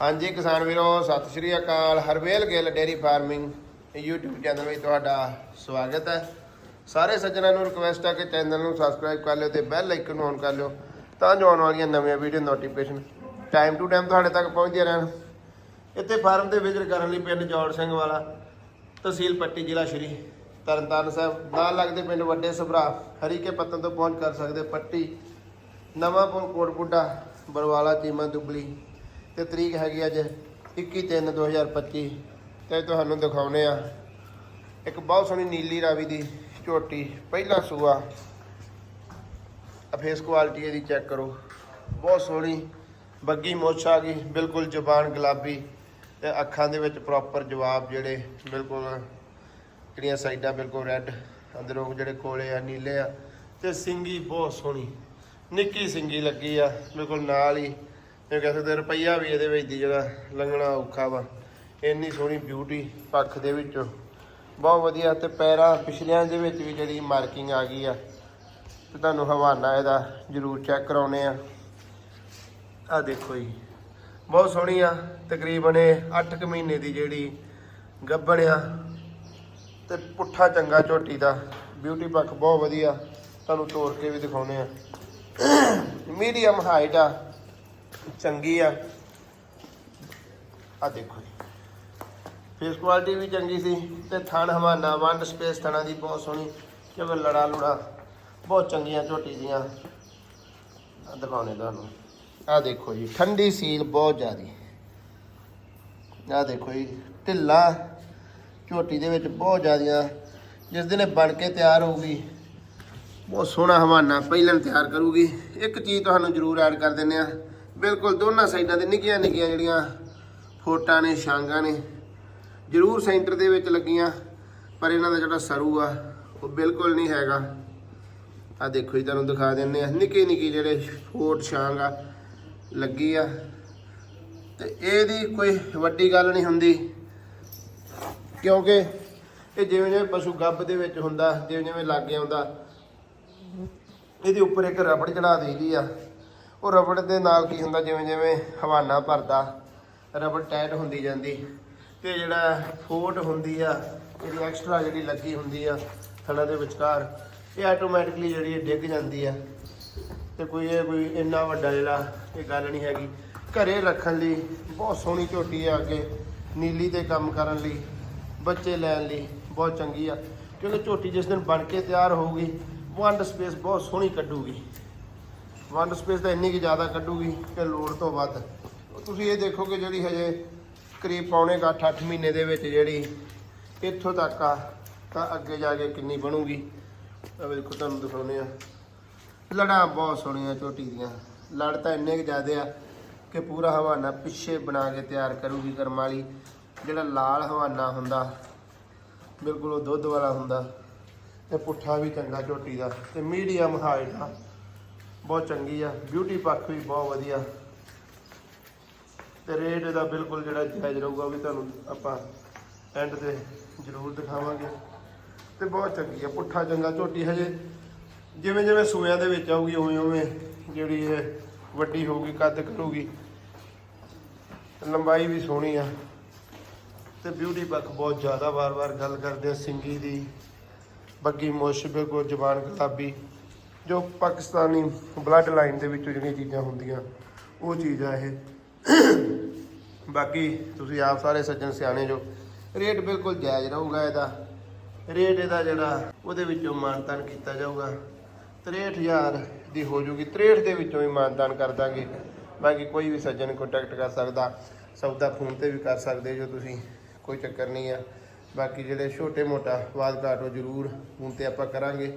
ਹਾਂਜੀ ਕਿਸਾਨ ਵੀਰੋ, ਸਤਿ ਸ਼੍ਰੀ ਅਕਾਲ। Harvel Gill dairy farming YouTube channel ਵਿੱਚ ਤੁਹਾਡਾ ਸਵਾਗਤ ਹੈ। ਸਾਰੇ ਸੱਜਣਾਂ ਨੂੰ ਰਿਕਵੈਸਟ ਹੈ ਕਿ ਚੈਨਲ ਨੂੰ ਸਬਸਕ੍ਰਾਈਬ ਕਰ ਲਿਓ ਤੇ ਬੈਲ ਆਈਕਨ ਨੂੰ ਔਨ ਕਰ ਲਿਓ ਤਾਂ ਜੋ ਆਉਣ ਵਾਲੀਆਂ ਨਵੀਆਂ video notification time to time ਤੁਹਾਡੇ ਤੱਕ ਪਹੁੰਚਦੀਆਂ ਰਹਿਣ। ਇੱਥੇ ਫਾਰਮ ਤੇ ਵਿਜ਼ਿਟ ਕਰਨ ਲਈ ਪਿੰਡ ਜੋੜ ਸਿੰਘ ਵਾਲਾ, ਤਹਿਸੀਲ ਪੱਟੀ ਜ਼ਿਲ੍ਹਾ ਸ਼੍ਰੀ ਤਰਨਤਾਰਨ ਸਾਹਿਬ। ਨਾਲ ਲੱਗਦੇ ਪਿੰਡ ਵੱਡੇ ਸਭਰਾ, ਹਰੀਕੇ ਪੱਤਨ ਤੋਂ ਪਹੁੰਚ ਕਰ ਸਕਦੇ ਪੱਟੀ ਨਵਾਂ ਪੁਲ ਕੋਟਪੁੱਡਾ, ਬਰਵਾਲਾ, ਚੀਮਾ, ਦੁਬਲੀ। ਤੇ ਤਰੀਕ ਹੈਗੀ ਅੱਜ 21/3/2025 ਤੇ ਤੁਹਾਨੂੰ ਦਿਖਾਉਨੇ ਆ ਇੱਕ ਬਹੁਤ ਸੋਹਣੀ ਨੀਲੀ ਰਾਵੀ ਦੀ ਝੋਟੀ, ਪਹਿਲਾ ਸੂਆ। ਆ ਫੇਸ ਕੁਆਲਿਟੀ ਇਹਦੀ ਚੈੱਕ ਕਰੋ। ਬਹੁਤ ਸੋਹਣੀ, ਬੱਗੀ ਮੋਛ ਆ ਗਈ, ਬਿਲਕੁਲ ਜ਼ੁਬਾਨ ਗੁਲਾਬੀ ਤੇ ਅੱਖਾਂ ਦੇ ਵਿੱਚ ਪ੍ਰੋਪਰ ਜਵਾਬ ਜਿਹੜੇ ਬਿਲਕੁਲ ਜਿਹੜੀਆਂ ਸਾਈਡਾਂ ਬਿਲਕੁਲ ਰੈੱਡ ਅੰਦਰੋਂ ਜਿਹੜੇ ਕੋਲੇ ਆ, ਨੀਲੇ ਆ। ਤੇ ਸਿੰਗੀ ਬਹੁਤ ਸੋਹਣੀ, ਨਿੱਕੀ ਸਿੰਗੀ ਲੱਗੀ ਆ, ਬਿਲਕੁਲ ਨਾਲ ਹੀ ਇਹ ਕਹਿ ਸਕਦੇ ਰੁਪਈਆ ਵੀ ਇਹਦੇ ਵਿੱਚ ਦੀ ਜਿਹੜਾ ਲੰਘਣਾ ਔਖਾ ਵਾ। ਇੰਨੀ ਸੋਹਣੀ ਬਿਊਟੀ ਪੱਖ ਦੇ ਵਿੱਚੋਂ। ਬਹੁਤ ਵਧੀਆ ਤੇ ਪੈਰਾਂ ਪਿਛਲਿਆਂ ਦੇ ਵਿੱਚ ਵੀ ਜਿਹੜੀ ਮਾਰਕਿੰਗ ਆ ਗਈ ਆ। ਤੇ ਤੁਹਾਨੂੰ ਹਵਾਨਾ ਇਹਦਾ ਜ਼ਰੂਰ ਚੈੱਕ ਕਰਾਉਨੇ ਆ। ਆ ਦੇਖੋ ਜੀ। ਬਹੁਤ ਸੋਹਣੀ ਆ। ਤਕਰੀਬਨ ਇਹ 8 ਕੁ ਮਹੀਨੇ ਦੀ ਜਿਹੜੀ ਗੱਭਣ ਆ ਤੇ ਪੁੱਠਾ ਚੰਗਾ ਝੋਟੀ ਦਾ ਬਿਊਟੀ ਪੱਖ ਬਹੁਤ ਵਧੀਆ। ਤੁਹਾਨੂੰ ਤੋੜ ਕੇ ਵੀ ਦਿਖਾਉਨੇ ਆ। ਮੀਡੀਅਮ ਹਾਈਟ ਆ। ਚੰਗੀ ਆ। ਆ ਦੇਖੋ ਜੀ। ਫੇਸ ਕੁਆਲਿਟੀ ਵੀ ਚੰਗੀ ਸੀ ਤੇ ਥਣ ਹਵਾਨਾ, ਵੰਡ ਸਪੇਸ ਥਣਾ ਦੀ ਬਹੁਤ ਸੋਹਣੀ, ਕਿਉਂਕਿ ਲੜਾ ਲੁੜਾ ਬਹੁਤ ਚੰਗੀਆਂ ਝੋਟੀ ਦੀਆਂ। ਦਿਖਾਉਣੇ ਤੁਹਾਨੂੰ। ਆ ਦੇਖੋ ਜੀ, ਠੰਡੀ ਸੀਲ ਬਹੁਤ ਜ਼ਿਆਦੀ। ਆ ਦੇਖੋ ਜੀ, ਢਿੱਲਾ ਝੋਟੀ ਦੇ ਵਿੱਚ ਬਹੁਤ ਜ਼ਿਆਦੀਆਂ। ਜਿਸ ਦਿਨ ਇਹ ਬਣ ਕੇ ਤਿਆਰ ਹੋਊਗੀ, ਬਹੁਤ ਸੋਹਣਾ ਹਵਾਨਾ ਪਹਿਲਾਂ ਤਿਆਰ ਕਰੂਗੀ। ਇੱਕ ਚੀਜ਼ ਤੁਹਾਨੂੰ ਜ਼ਰੂਰ ਐਡ ਕਰ ਦਿੰਨੇ ਆ ਬਿਲਕੁਲ ਦੋਨਾਂ ਸਾਈਡਾਂ ਤੇ ਨਿੱਕੀਆਂ ਨਿੱਕੀਆਂ ਜਿਹੜੀਆਂ ਫੋਟਾਂ ਨੇ, ਛਾਂਗਾਂ ਨੇ, ਜ਼ਰੂਰ ਸੈਂਟਰ ਦੇ ਵਿੱਚ ਲੱਗੀਆਂ, ਪਰ ਇਹਨਾਂ ਦਾ ਜਿਹੜਾ ਸਰੂ ਆ ਉਹ ਬਿਲਕੁਲ ਨਹੀਂ ਹੈਗਾ। ਆ ਦੇਖੋ ਜੀ, ਤੁਹਾਨੂੰ ਦਿਖਾ ਦਿੰਨੇ ਆ ਨਿੱਕੇ ਨਿੱਕੇ ਜਿਹੜੇ ਫੋਟ ਛਾਂਗ ਆ, ਲੱਗੀ ਆ। ਤੇ ਇਹਦੀ ਕੋਈ ਵੱਡੀ ਗੱਲ ਨਹੀਂ ਹੁੰਦੀ, ਕਿਉਂਕਿ ਇਹ ਜਿਵੇਂ ਜਿਵੇਂ ਪਸ਼ੂ ਗੱਭ ਦੇ ਵਿੱਚ ਹੁੰਦਾ, ਜਿਵੇਂ ਜਿਵੇਂ ਲਾਗੇ ਆਉਂਦਾ, ਇਹਦੇ ਉੱਪਰ ਇੱਕ ਰਬੜ ਚੜਾ ਦੇਈਦੀ ਆ। ਉਹ ਰਬੜ ਦੇ ਨਾਲ ਕੀ ਹੁੰਦਾ, ਜਿਵੇਂ ਜਿਵੇਂ ਹਵਾਨਾ ਭਰਦਾ, ਰਬੜ ਟਾਈਟ ਹੁੰਦੀ ਜਾਂਦੀ ਤੇ ਜਿਹੜਾ ਫੋਟ ਹੁੰਦੀ ਆ ਇਹਦੀ ਐਕਸਟਰਾ ਜਿਹੜੀ ਲੱਗੀ ਹੁੰਦੀ ਆ ਥਣਾ ਦੇ ਵਿਚਕਾਰ, ਇਹ ਆਟੋਮੈਟਿਕਲੀ ਜਿਹੜੀ ਇਹ ਡਿੱਗ ਜਾਂਦੀ ਆ। ਤੇ ਕੋਈ ਇਹ ਕੋਈ ਇੰਨਾ ਵੱਡਾ ਜਿਹੜਾ ਇਹ ਗੱਲ ਨਹੀਂ ਹੈਗੀ। ਘਰੇ ਰੱਖਣ ਲਈ ਬਹੁਤ ਸੋਹਣੀ ਝੋਟੀ ਆ ਅੱਗੇ, ਨੀਲੀ ਤੇ ਕੰਮ ਕਰਨ ਲਈ, ਬੱਚੇ ਲੈਣ ਲਈ ਬਹੁਤ ਚੰਗੀ ਆ, ਕਿਉਂਕਿ ਝੋਟੀ ਜਿਸ ਦਿਨ ਬਣ ਕੇ ਤਿਆਰ ਹੋਊਗੀ, ਵੰਡ ਸਪੇਸ ਬਹੁਤ ਸੋਹਣੀ ਕੱਢੂਗੀ। ਵੰਡ ਸਪੇਸ ਤਾਂ ਇੰਨੀ ਕਿ ਜ਼ਿਆਦਾ ਕੱਢੂਗੀ ਕਿ ਲੋੜ ਤੋਂ ਵੱਧ। ਤੁਸੀਂ ਇਹ ਦੇਖੋ ਕਿ ਜਿਹੜੀ ਹਜੇ ਕਰੀਬ ਪੌਣੇ 8-8 ਮਹੀਨੇ ਦੇ ਵਿੱਚ ਜਿਹੜੀ ਇੱਥੋਂ ਤੱਕ ਆ, ਤਾਂ ਅੱਗੇ ਜਾ ਕੇ ਕਿੰਨੀ ਬਣੂਗੀ। ਆ ਵੇਖੋ ਤੁਹਾਨੂੰ ਦਿਖਾਉਂਦੇ ਆ ਲੜਾਂ ਬਹੁਤ ਸੋਹਣੀਆਂ ਝੋਟੀ ਦੀਆਂ। ਲੜ ਤਾਂ ਇੰਨੇ ਕੁ ਜ਼ਿਆਦੇ ਆ ਕਿ ਪੂਰਾ ਹਵਾਨਾ ਪਿੱਛੇ ਬਣਾ ਕੇ ਤਿਆਰ ਕਰੂਗੀ ਕਰਮ ਵਾਲੀ। ਜਿਹੜਾ ਲਾਲ ਹਵਾਨਾ ਹੁੰਦਾ, ਬਿਲਕੁਲ ਉਹ ਦੁੱਧ ਵਾਲਾ ਹੁੰਦਾ, ਤੇ ਪੁੱਠਾ ਵੀ ਚੰਗਾ ਝੋਟੀ ਦਾ, ਤੇ ਮੀਡੀਅਮ ਹਾਈਟ ਆ ਬਹੁਤ ਚੰਗੀ ਆ ਬਿਊਟੀ ਪੱਖ ਵੀ ਬਹੁਤ ਵਧੀਆ। ਤੇ ਰੇਟ ਇਹਦਾ ਬਿਲਕੁਲ ਜਿਹੜਾ ਜਾਇਜ਼ ਰਹੂਗਾ ਵੀ ਤੁਹਾਨੂੰ ਆਪਾਂ ਐਂਡ ਤੇ ਜ਼ਰੂਰ ਦਿਖਾਵਾਂਗੇ। ਤੇ ਬਹੁਤ ਚੰਗੀ ਆ, ਪੁੱਠਾ ਚੰਗਾ ਝੋਟੀ ਹਜੇ। ਜਿਵੇਂ ਜਿਵੇਂ ਸੂਆਂ ਦੇ ਵਿੱਚ ਆਊਗੀ, ਉਵੇਂ ਉਵੇਂ ਜਿਹੜੀ ਇਹ ਵੱਡੀ ਹੋਊਗੀ, ਕੱਦ ਕਰੂਗੀ। ਲੰਬਾਈ ਵੀ ਸੋਹਣੀ ਆ। ਤੇ ਬਿਊਟੀ ਪੱਖ ਬਹੁਤ ਜ਼ਿਆਦਾ ਵਾਰ-ਵਾਰ ਗੱਲ ਕਰਦੇ ਆ, ਸਿੰਗੀ ਦੀ, ਬੱਗੀ ਮੁੱਛ ਬਿਲਕੁਲ ਜ਼ਬਾਨ ਗੁਲਾਬੀ। ਜੋ ਪਾਕਿਸਤਾਨੀ ਬਲੱਡ ਲਾਈਨ ਦੇ ਵਿੱਚੋਂ ਜਿਹੜੀਆਂ ਚੀਜ਼ਾਂ ਹੁੰਦੀਆਂ, ਉਹ ਚੀਜ਼ ਆ ਇਹ। ਬਾਕੀ ਤੁਸੀਂ ਆਪ ਸਾਰੇ ਸੱਜਣ ਸਿਆਣੇ ਜੋ ਰੇਟ ਬਿਲਕੁਲ ਜਾਇਜ਼ ਰਹੂਗਾ ਇਹਦਾ। ਰੇਟ ਇਹਦਾ ਜਿਹੜਾ, ਉਹਦੇ ਵਿੱਚੋਂ ਮਾਨਤਾਨ ਕੀਤਾ ਜਾਊਗਾ। 63000 ਦੀ ਹੋ ਜੂਗੀ। 63 ਦੇ ਵਿੱਚੋਂ ਹੀ ਮਾਨਤਾਨ ਕਰ ਦਾਂਗੇ। ਬਾਕੀ ਕੋਈ ਵੀ ਸੱਜਣ ਕੰਟੈਕਟ ਕਰ ਸਕਦਾ ਸੌਦਾ ਫੋਨ ਤੇ ਵੀ ਕਰ ਸਕਦੇ ਜੋ ਤੁਸੀਂ, ਕੋਈ ਚੱਕਰ ਨਹੀਂ ਆ। ਬਾਕੀ ਜਿਹੜੇ ਛੋਟੇ ਮੋਟਾ ਵਾਦ ਘਾਟ ਉਹ ਜ਼ਰੂਰ ਫੋਨ ਤੇ ਆਪਾਂ ਕਰਾਂਗੇ।